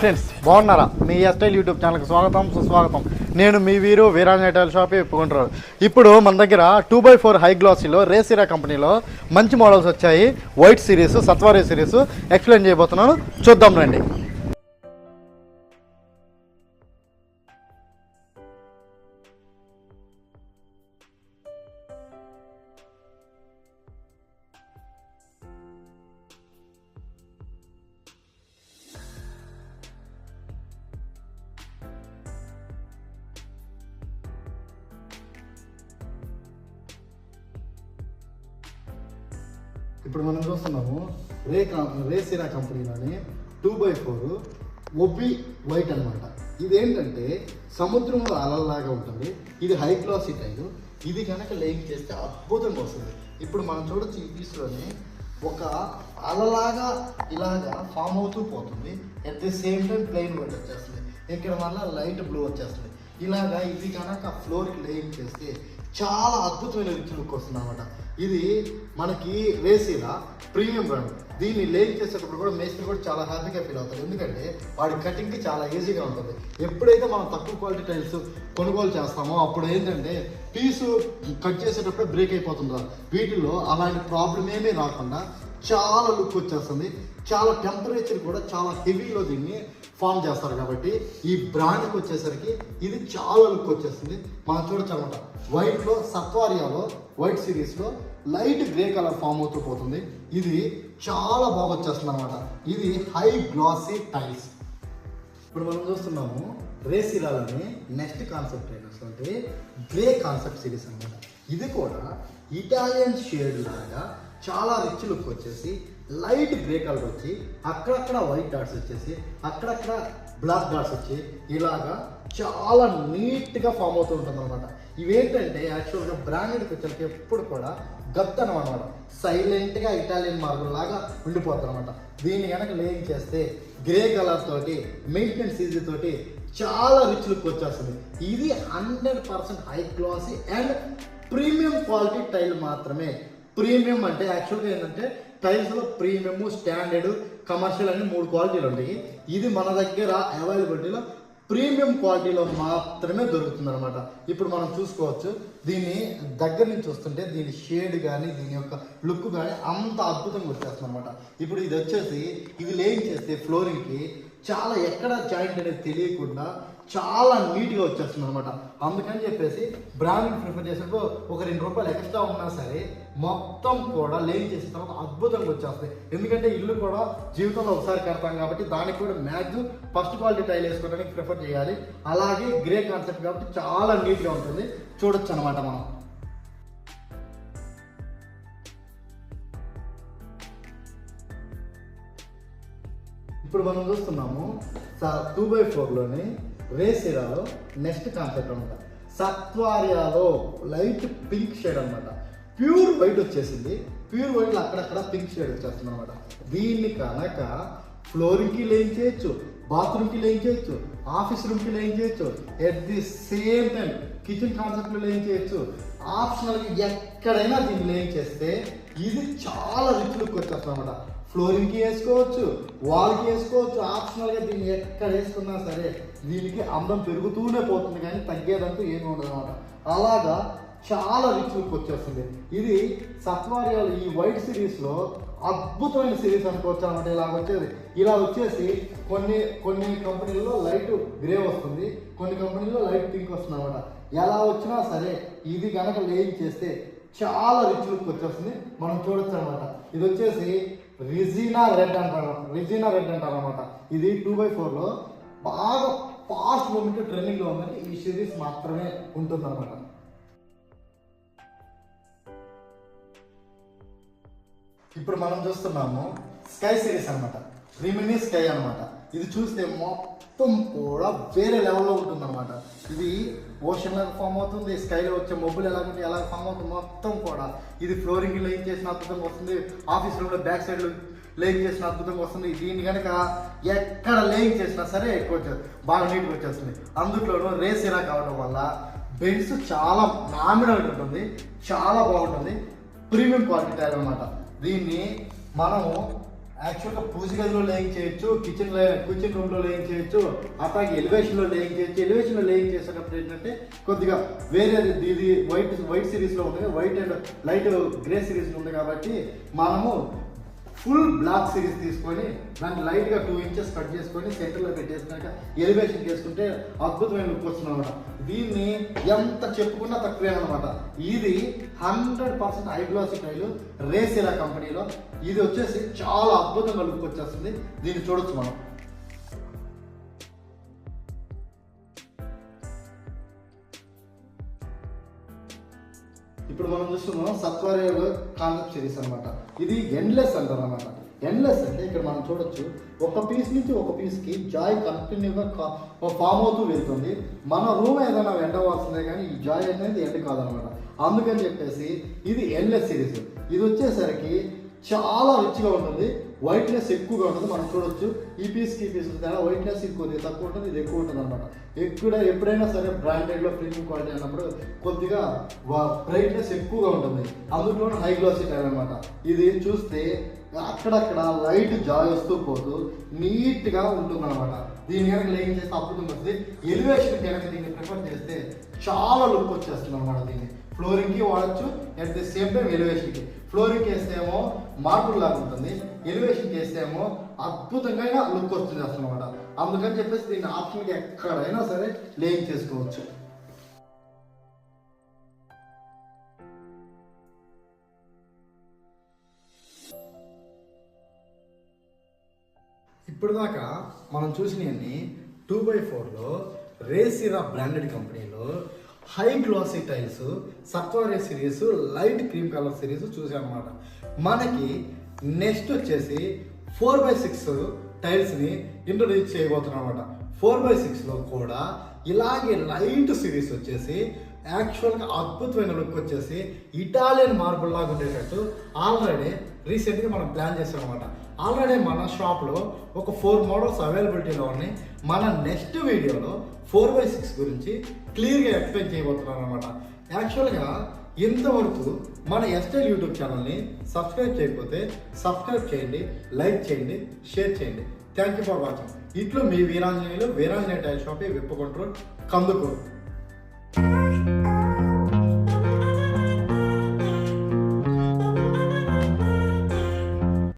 Friends బాగున్నారా? మీ ఎస్టైల్ YouTube ఛానల్కి స్వాగతం సుస్వాగతం. నేను మీ వీరు వీరాజ్ టైల్ షాప్ ఒప్పుకుంటున్నారు ఇప్పుడు మన దగ్గర టూ బై ఫోర్ హై గ్లాసీలో రేసిరా కంపెనీలో మంచి మోడల్స్ వచ్చాయి. వైట్ సిరీస్ సత్వారీ సిరీస్. ఎక్స్ప్లెయిన్ చేయబోతున్నాను. చూద్దాం రండి. ఇప్పుడు మనం చూస్తున్నాము రే రేసిరా కంపెనీలోని టూ బై ఫోర్ ఒబ్బి వైట్ అనమాట ఇది ఏంటంటే సముద్రంలో అలల్లాగా ఉంటుంది. ఇది హై గ్లాసీ టైర్ ఇది కనుక లేయింగ్ చేస్తే అద్భుతంగా వస్తుంది. ఇప్పుడు మనం చూడొచ్చు ఈ పీస్లోనే ఒక అలలాగా ఇలాగా ఫామ్ అవుతూ పోతుంది. At the same time plain white వచ్చేస్తుంది. ఇక్కడ వల్ల? లైట్ బ్లూ వచ్చేస్తుంది. ఇలాగా ఇది కనుక ఫ్లోర్కి లేయింగ్ చేస్తే చాలా అద్భుతమైన రిచ్ లుక్ వస్తుంది అనమాట ఇది మనకి రేసీలా ప్రీమియం బ్రాండ్ దీన్ని లేని చేసేటప్పుడు కూడా మేస్త్రి కూడా చాలా హ్యాపీగా ఫీల్ అవుతారు. ఎందుకంటే వాడి కటింగ్కి చాలా ఈజీగా ఉంటుంది. ఎప్పుడైతే మనం తక్కువ క్వాలిటీ టైల్స్ కొనుగోలు చేస్తామో అప్పుడు ఏంటంటే పీసు కట్ చేసేటప్పుడు బ్రేక్ అయిపోతుంటారు వీటిల్లో అలాంటి ప్రాబ్లం ఏమీ రాకుండా చాలా లుక్ వచ్చేస్తుంది. చాలా టెంపరేచర్ కూడా చాలా హెవీలో దీన్ని ఫామ్ చేస్తారు కాబట్టి ఈ బ్రాండ్కి వచ్చేసరికి ఇది చాలా లుక్ వచ్చేస్తుంది. మనం చూడొచ్చు అనమాట వైట్లో సత్వారియాలో వైట్ సిరీస్లో లైట్ గ్రే కలర్ ఫామ్ అవుతూ పోతుంది. ఇది చాలా బాగా వచ్చేస్తుంది అనమాట ఇది హై గ్లాసీ టైల్స్ ఇప్పుడు మనం చూస్తున్నాము రేసిరాలని నెక్స్ట్ కాన్సెప్ట్ ఏంటంటే గ్రే కాన్సెప్ట్ సిరీస్ అన్నమాట. ఇది కూడా ఇటాలియన్ షేడ్ లాగా చాలా రిచ్ లుక్ వచ్చేసి లైట్ గ్రే కలర్ వచ్చి అక్కడక్కడ వైట్ డాట్స్ వచ్చేసి అక్కడక్కడ బ్లాక్ డాట్స్ వచ్చి ఇలాగా చాలా నీట్గా ఫామ్ అవుతూ ఉంటుంది అనమాట ఇవేంటంటే యాక్చువల్గా బ్రాండెడ్ పిక్చర్కి ఎప్పుడు కూడా గత్తనం అనమాట సైలెంట్గా ఇటాలియన్ మార్బుల్ లాగా ఉండిపోతుంది అనమాట దీన్ని కనుక లేయింగ్ చేస్తే గ్రే కలర్ తోటి మెయింటెనెన్స్ ఈజీ తోటి చాలా రిచ్ లుక్ వచ్చేస్తుంది. ఇది hundred percent high classy and premium quality tile మాత్రమే ప్రీమియం అంటే యాక్చువల్గా ఏంటంటే టైల్స్లో ప్రీమియము స్టాండర్డ్ కమర్షియల్ అని మూడు క్వాలిటీలు ఉంటాయి. ఇది మన దగ్గర అవైలబిలిటీలో ప్రీమియం క్వాలిటీలో మాత్రమే దొరుకుతుంది అనమాట ఇప్పుడు మనం చూసుకోవచ్చు దీన్ని దగ్గర నుంచి వస్తుంటే దీని షేడ్ కానీ దీని యొక్క లుక్ కానీ అంత అద్భుతంగా వచ్చేస్తుంది అనమాట ఇప్పుడు ఇది వచ్చేసి ఇది లేయింగ్ చేస్తే ఫ్లోరింగ్కి చాలా ఎక్కడ జాయింట్ అనేది తెలియకుండా చాలా నీట్గా వచ్చేస్తుంది అనమాట అందుకని చెప్పేసి బ్రాండ్ ప్రిఫర్ చేసినప్పుడు ఒక రెండు రూపాయలు ఎక్స్ట్రా ఉన్నా సరే మొత్తం కూడా లేని చేసిన తర్వాత అద్భుతంగా వచ్చేస్తాయి. ఎందుకంటే ఇల్లు కూడా జీవితంలో ఒకసారి కడతాం కాబట్టి దానికి కూడా మ్యాక్సిమం ఫస్ట్ క్వాలిటీ టైల్ వేసుకోవడానికి ప్రిఫర్ చేయాలి. అలాగే గ్రే కాన్సెప్ట్ కాబట్టి చాలా నీట్గా ఉంటుంది. చూడొచ్చు అనమాట మనం. ఇప్పుడు మనం చూస్తున్నాము టూ బై ఫోర్లోని రేసిరాలో నెక్స్ట్ కాన్సెప్ట్ అనమాట సత్వారియాలో లైట్ పింక్ షేడ్ అనమాట ప్యూర్ వైట్ వచ్చేసింది. ప్యూర్ వైట్లో అక్కడక్కడ పింక్ షేడ్ వచ్చేస్తుంది అనమాట దీన్ని కనుక ఫ్లోరింగ్కి లేన్ చేయొచ్చు బాత్రూమ్కి లేని చేయొచ్చు ఆఫీస్ రూమ్కి లేని చేయొచ్చు at the same time kitchen కాన్సెప్ట్లో లేని చేయొచ్చు. ఆప్షనల్గా ఎక్కడైనా దీన్ని లేన్ చేస్తే ఇది చాలా రిచ్ లుక్ వచ్చేస్తుంది అనమాట ఫ్లోరింగ్కి వేసుకోవచ్చు వాల్కి వేసుకోవచ్చు ఆప్షనల్గా దీన్ని ఎక్కడ వేసుకున్నా సరే దీనికి అందం పెరుగుతూనే పోతుంది కానీ తగ్గేదంటూ ఏమి ఉండదు అనమాట అలాగా చాలా రిచ్ లుక్ వచ్చేస్తుంది. ఇది సత్వారియాలు ఈ వైట్ సిరీస్లో అద్భుతమైన సిరీస్ అనుకోవచ్చు అనమాట. ఇలా వచ్చేది. ఇలా వచ్చేసి కొన్ని కొన్ని కంపెనీల్లో లైట్ గ్రే వస్తుంది కొన్ని కంపెనీల్లో లైట్ పింక్ వస్తుంది అనమాట. ఎలా వచ్చినా సరే ఇది కనుక లేయింగ్ చేస్తే చాలా రిచ్ లుక్ వచ్చేస్తుంది. మనం చూడొచ్చు అనమాట. ఇది వచ్చేసి రిజినా రెడ్ అంటారు. రిజినా రెడ్ అంటారు అనమాట ఇది టూ బై ఫోర్లో బాగా ఫాస్ట్ మూమెంట్ ట్రెండింగ్లో ఉందని ఈ సిరీస్ మాత్రమే ఉంటుందన్నమాట. ఇప్పుడు మనం చూస్తున్నాము స్కై సిరీస్ అనమాట రిమినీ స్కై అనమాట ఇది చూస్తే మొత్తం కూడా వేరే లెవెల్లో ఉంటుంది అనమాట ఇది ఓషన్ లాగా ఫామ్ అవుతుంది స్కైలో వచ్చే మబ్బులు ఎలా ఉంటుంది ఎలా ఫామ్ అవుతుంది మొత్తం కూడా. ఇది ఫ్లోరింగ్ లైన్ చేసిన అద్భుతంగా వస్తుంది ఆఫీస్ రూమ్లో బ్యాక్ సైడ్ లేయింగ్ చేసిన అద్భుతంగా వస్తుంది. దీన్ని కనుక ఎక్కడ లేయింగ్ చేసినా సరే ఎక్కువ వచ్చేది బాగా నీట్గా వచ్చేస్తుంది. అందుట్లోనూ రేస్ ఇలా కావడం వల్ల బెన్స్ చాలా నామినల్ ఉంటుంది చాలా బాగుంటుంది ప్రీమియం క్వాలిటీ టైర్ అనమాట దీన్ని మనము యాక్చువల్గా పూజ గదిలో లేయింగ్ చేయొచ్చు కిచెన్ కిచెన్ రూమ్లో లేయింగ్ చేయొచ్చు అట్లాగే ఎలివేషన్లో లేయింగ్ చేయొచ్చు. ఎలివేషన్లో లేయింగ్ చేసేటప్పుడు ఏంటంటే కొద్దిగా వేరే ఇది వైట్ వైట్ సిరీస్లో ఉంటుంది వైట్ అండ్ లైట్ గ్రే సిరీస్లో ఉంది కాబట్టి మనము ఫుల్ బ్లాక్ సిరీస్ తీసుకొని దాన్ని లైట్గా టూ ఇంచెస్ కట్ చేసుకొని సెంటర్లో పెట్టేసినాక ఎలివేషన్ చేసుకుంటే అద్భుతమైన లుక్ వస్తుంది అనమాట దీన్ని ఎంత చెప్పుకున్నా తక్కువే అనమాట ఇది హండ్రెడ్ పర్సెంట్ ఐగ్లాసిక్ ఆయిల్ రేసిరా కంపెనీలో. ఇది వచ్చేసి చాలా అద్భుతంగా లుక్ వచ్చేస్తుంది. దీన్ని చూడొచ్చు మనం. ఇప్పుడు మనం చూస్తున్నాం కాన్సెప్ట్ సిరీస్ అన్నమాట. ఇది ఎండ్లెస్ అంటారు అనమాట ఎండ్లెస్ అంటే ఇక్కడ మనం చూడొచ్చు ఒక పీస్ నుంచి ఒక పీస్కి జాయ్ కంటిన్యూగా ఫామ్ అవుతూ వెళ్తుంది. మన రూమ్ ఏదైనా ఎండవలసిందే కానీ ఈ జాయ్ అనేది ఎండ్ కాదనమాట అందుకని చెప్పేసి ఇది ఎండ్లెస్ సిరీస్ ఇది వచ్చేసరికి చాలా రిచ్గా ఉంటుంది. వైట్నెస్ ఎక్కువగా ఉంటుంది. మనం చూడొచ్చు. ఈ పీస్కి ఈ పీస్ తేడా వైట్నెస్ ఇది తక్కువ ఉంటుంది. ఇది ఎక్కువ ఉంటుంది అనమాట ఎక్కడ ఎప్పుడైనా సరే బ్రాండెడ్లో ప్రీమియం క్వాలిటీ అన్నప్పుడు కొద్దిగా బ్రైట్నెస్ ఎక్కువగా ఉంటుంది. అందులో హై గ్లాసీ అనమాట ఇది చూస్తే అక్కడక్కడ లైట్ జాయ్ వస్తూ పోతూ నీట్గా ఉంటుంది అనమాట దీని కనుక ఏం చేస్తే అప్పుడు వస్తుంది ఎలివేషన్ కనుక దీన్ని ప్రిఫర్ చేస్తే చాలా లుక్ వచ్చేస్తుంది అనమాట దీన్ని. ఫ్లోరింగ్కి వాడచ్చు. అట్ ది సేమ్ టైం ఎలివేషన్కి ఫ్లోరింగ్ వేస్తేమో మార్బుల్ లాగా ఉంటుంది. ఎలివేషన్ చేస్తేమో అద్భుతంగా లుక్ వస్తుంది అసలు అనమాట అందుకని చెప్పేసి దీన్ని ఆప్షన్కి ఎక్కడైనా సరే లేయింగ్ చేసుకోవచ్చు. ఇప్పుడు దాకా మనం చూసినవన్నీ టూ బై ఫోర్లో రేసిరా బ్రాండెడ్ కంపెనీలో high glossy tiles సత్వారే series light cream colour series చూసామన్నమాట మనకి నెక్స్ట్ వచ్చేసి ఫోర్ బై సిక్స్ టైల్స్ని ఇంట్రొడ్యూస్ చేయబోతున్నాం అనమాట ఫోర్ బై సిక్స్లో కూడా ఇలాగే లైట్ సిరీస్ వచ్చేసి యాక్చువల్గా అద్భుతమైన లుక్ వచ్చేసి ఇటాలియన్ మార్బుల్ లాగా ఉండేటట్టు ఆల్రెడీ రీసెంట్గా మనం ప్లాన్ చేసాం అనమాట ఆల్రెడీ మన షాప్లో ఒక ఫోర్ మోడల్స్ అవైలబిలిటీలో ఉన్నాయి. మన నెక్స్ట్ వీడియోలో ఫోర్ బై సిక్స్ గురించి క్లియర్గా ఎక్స్ప్లెయిన్ చేయబోతున్నాను అనమాట యాక్చువల్గా ఇంతవరకు మన ఎస్టైల్ యూట్యూబ్ ఛానల్ని సబ్స్క్రైబ్ చేయకపోతే సబ్స్క్రైబ్ చేయండి లైక్ చేయండి షేర్ చేయండి. థ్యాంక్ యూ ఫర్ వాచింగ్ ఇట్లు మీ వీరాంజనేయులు వీరాంజనేయ టైల్ షాప్ విప్పకుంటారు కంట్రోల్ కందుకూరు.